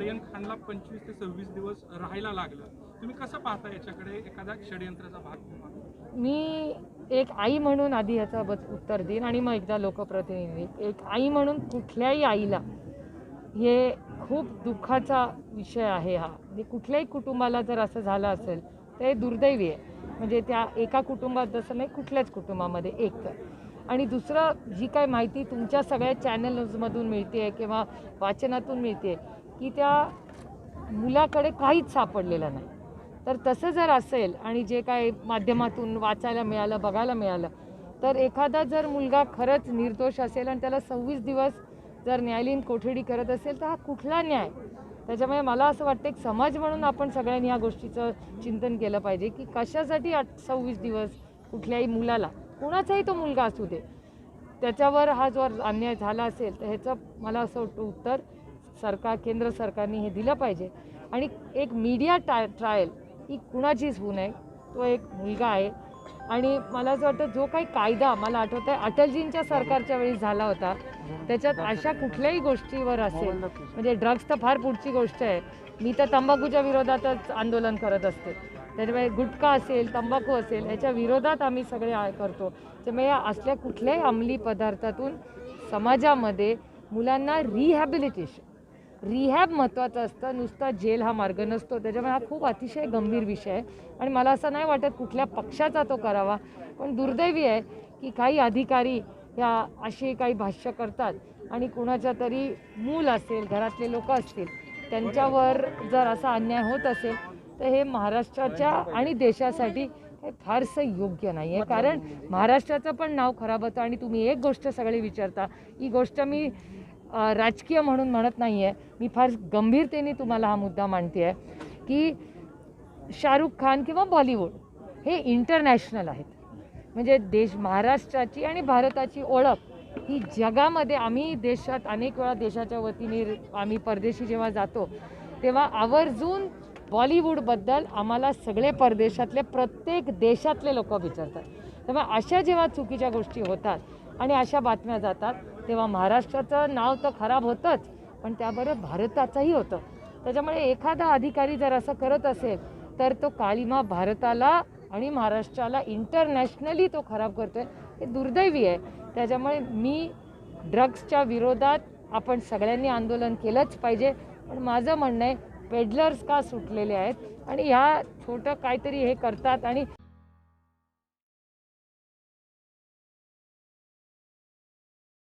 सय्यद खानला पंचवीस ते सव्वीस दिवस राहायला लागलं. तुम्ही कसं पाहता याच्याकडे एखादा षडयंत्राचा भाग मी एक आई म्हणून आधी याचा बस उत्तर देईन आणि मग एकदा लोकप्रतिनिधी. एक आई म्हणून कुठल्याही आईला हे खूप दुःखाचा विषय आहे हा. म्हणजे कुठल्याही कुटुंबाला जर असं झालं असेल तर हे दुर्दैवी आहे. म्हणजे त्या एका कुटुंबात जसं नाही कुठल्याच कुटुंबामध्ये एक तर. आणि दुसरं जी काय माहिती तुमच्या सगळ्या चॅनल्समधून मिळते किंवा वाचनातून मिळते की त्या मुलाकडे काहीच सापडलेलं नाही. तर तसं जर असेल आणि जे काय माध्यमातून वाचायला मिळालं बघायला मिळालं तर एखादा जर मुलगा खरंच निर्दोष असेल आणि त्याला सव्वीस दिवस जर न्यायालयीन कोठडी करत असेल तर हा कुठला न्याय? त्याच्यामुळे मला असं वाटतं एक समाज म्हणून आपण सगळ्यांनी या गोष्टीचं चिंतन केलं पाहिजे की कशासाठी आठ सव्वीस दिवस कुठल्याही मुलाला कुणाचाही तो मुलगा असू दे त्याच्यावर हा जो अन्याय झाला असेल तर ह्याचं मला असं वाटतं उत्तर सरकार केंद्र सरकारने हे दिलं पाहिजे. आणि एक मीडिया टाय ट्रायल ही कुणाचीच होऊ नये. तो एक मुलगा आहे. आणि मला असं वाटतं जो काही कायदा मला आठवत आहे अटलजींच्या सरकारच्या वेळी झाला होता. त्याच्यात अशा कुठल्याही गोष्टीवर असेल म्हणजे ड्रग्स तर फार पुढची गोष्ट आहे. मी तर तंबाखूच्या विरोधातच आंदोलन करत असते. त्याच्यामुळे गुटखा असेल तंबाखू असेल याच्या विरोधात आम्ही सगळे करतो. त्यामुळे या असल्या कुठल्याही अंमली पदार्थातून समाजामध्ये मुलांना रिहॅबिलिटेशन रिहॅब महत्त्वाचं असतं. नुसता जेल हा मार्ग नसतो. त्याच्यामुळे हा खूप अतिशय गंभीर विषय आहे. आणि मला असं नाही वाटत कुठल्या पक्षाचा तो करावा. पण दुर्दैवी आहे की काही अधिकारी ह्या अशी काही भाष्य करतात आणि कुणाच्या तरी मूल असेल घरातले लोक असतील त्यांच्यावर जर असा अन्याय होत असेल तर हे महाराष्ट्राच्या आणि देशासाठी हे फारसं योग्य नाही आहे. कारण महाराष्ट्राचं पण नाव खराब होतं आणि तुम्ही एक गोष्ट सगळे विचारता. ही गोष्ट मी राजकीय म्हणून म्हणत नाही आहे मी फार गंभीरतेने तुम्हाला हा मुद्दा मांडते आहे की शाहरुख खान किंवा बॉलिवूड हे इंटरनॅशनल आहेत. म्हणजे देश महाराष्ट्राची आणि भारताची ओळख ही जगामध्ये आम्ही देशात अनेक वेळा देशाच्या वतीने आम्ही परदेशी जेव्हा जातो तेव्हा आवर्जून बॉलिवूडबद्दल आम्हाला सगळे परदेशातले प्रत्येक देशातले लोक विचारतात. तेव्हा अशा जेव्हा चुकीच्या गोष्टी होतात आणि अशा बातम्या जातात तेव्हा महाराष्ट्राचं नाव तर खराब होतंच पण त्याबरोबर भारताचंही होतं. त्याच्यामुळे एखादा अधिकारी जर असं करत असेल तर तो काळीमा भारताला आणि महाराष्ट्राला इंटरनॅशनली तो खराब करतोय. हे दुर्दैवी आहे. त्याच्यामुळे मी ड्रग्सच्या विरोधात आपण सगळ्यांनी आंदोलन केलंच पाहिजे. पण माझं म्हणणं आहे पेडलर्स का सुटलेले आहेत? आणि ह्या छोटं काहीतरी हे करतात आणि